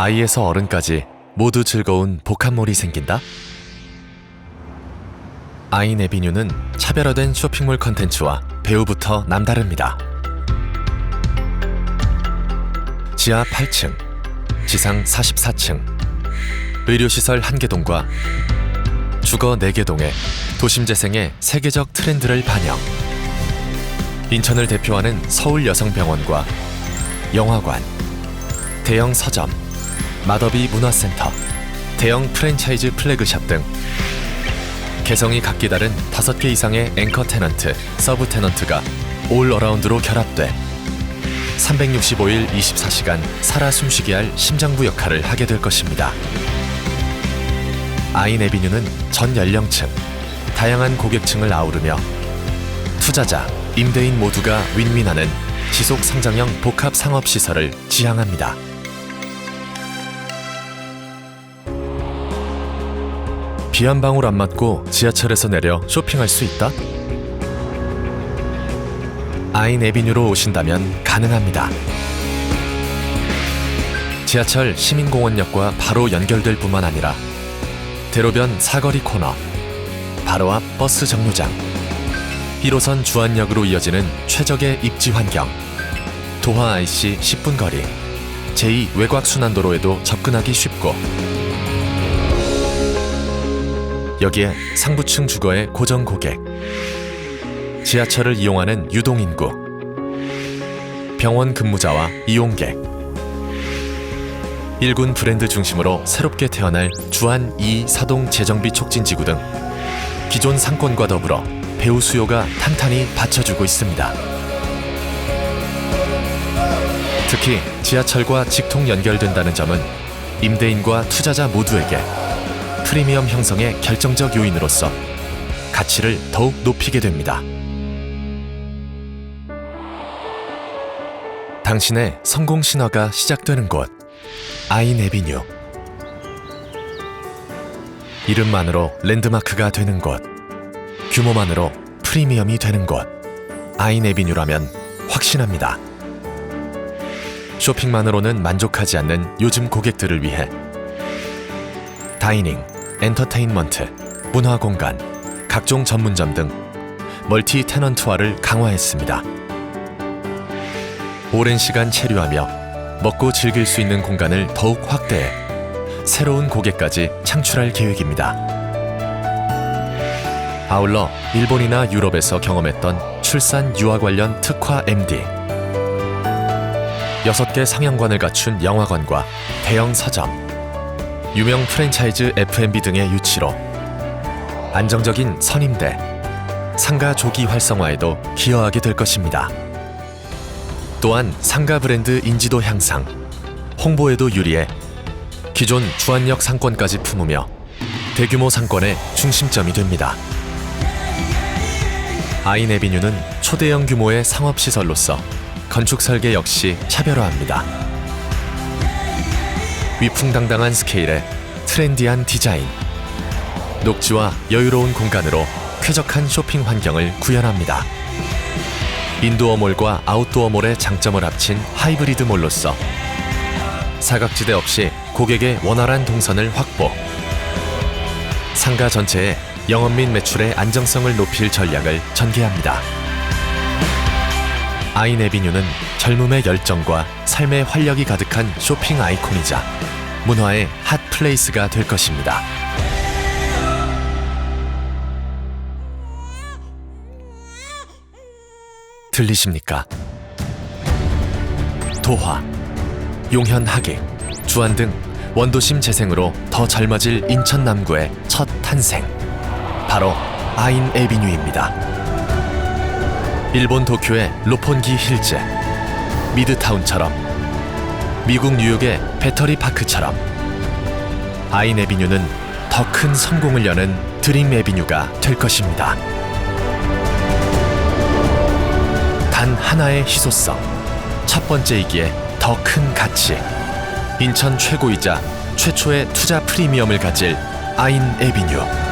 아이에서 어른까지 모두 즐거운 복합몰이 생긴다? 아인 에비뉴는 차별화된 쇼핑몰 컨텐츠와 배우부터 남다릅니다. 지하 8층, 지상 44층, 의료시설 1개동과 주거 4개동의 도심 재생의 세계적 트렌드를 반영. 인천을 대표하는 서울 여성병원과 영화관, 대형 서점, 마더비 문화센터, 대형 프랜차이즈 플래그샵 등 개성이 각기 다른 5개 이상의 앵커 테넌트, 서브 테넌트가 올 어라운드로 결합돼 365일 24시간 살아 숨쉬게 할 심장부 역할을 하게 될 것입니다. 아인 에비뉴는 전 연령층, 다양한 고객층을 아우르며 투자자, 임대인 모두가 윈윈하는 지속 성장형 복합 상업 시설을 지향합니다. 비 한 방울 안 맞고 지하철에서 내려 쇼핑할 수 있다? 아인 에비뉴로 오신다면 가능합니다. 지하철 시민공원역과 바로 연결될 뿐만 아니라 대로변 사거리 코너, 바로 앞 버스 정류장, 1호선 주안역으로 이어지는 최적의 입지 환경, 도하 IC 10분 거리, 제2 외곽 순환도로에도 접근하기 쉽고 여기에 상부층 주거의 고정 고객, 지하철을 이용하는 유동 인구, 병원 근무자와 이용객, 일군 브랜드 중심으로 새롭게 태어날 주한 2 사동 재정비 촉진 지구 등 기존 상권과 더불어 배우 수요가 탄탄히 받쳐주고 있습니다. 특히 지하철과 직통 연결된다는 점은 임대인과 투자자 모두에게 프리미엄 형성의 결정적 요인으로서 가치를 더욱 높이게 됩니다. 당신의 성공 신화가 시작되는 곳 아인 에비뉴 이름만으로 랜드마크가 되는 곳 규모만으로 프리미엄이 되는 곳 아인 에비뉴라면 확신합니다. 쇼핑만으로는 만족하지 않는 요즘 고객들을 위해 다이닝, 엔터테인먼트, 문화 공간, 각종 전문점 등 멀티 테넌트화를 강화했습니다. 오랜 시간 체류하며 먹고 즐길 수 있는 공간을 더욱 확대해 새로운 고객까지 창출할 계획입니다. 아울러 일본이나 유럽에서 경험했던 출산 유아 관련 특화 MD, 6개 상영관을 갖춘 영화관과 대형 서점, 유명 프랜차이즈 F&B 등의 유치로 안정적인 선임대, 상가 조기 활성화에도 기여하게 될 것입니다. 또한 상가 브랜드 인지도 향상, 홍보에도 유리해 기존 주안역 상권까지 품으며 대규모 상권의 중심점이 됩니다. 아이네비뉴는 초대형 규모의 상업시설로서 건축 설계 역시 차별화합니다. 위풍당당한 스케일에 트렌디한 디자인, 녹지와 여유로운 공간으로 쾌적한 쇼핑 환경을 구현합니다. 인도어몰과 아웃도어몰의 장점을 합친 하이브리드 몰로서 사각지대 없이 고객의 원활한 동선을 확보. 상가 전체의 영업 및 매출의 안정성을 높일 전략을 전개합니다. 아이네비뉴는 젊음의 열정과 삶의 활력이 가득한 쇼핑 아이콘이자 문화의 핫 플레이스가 될 것입니다. 들리십니까? 도화, 용현 하객, 주안 등 원도심 재생으로 더 젊어질 인천 남구의 첫 탄생. 바로 아인 에비뉴입니다. 일본 도쿄의 로폰기 힐즈, 미드타운처럼 미국 뉴욕의 배터리 파크처럼 아인 에비뉴는 더 큰 성공을 여는 드림 에비뉴가 될 것입니다. 단 하나의 희소성, 첫 번째이기에 더 큰 가치. 인천 최고이자 최초의 투자 프리미엄을 가질 아인 에비뉴.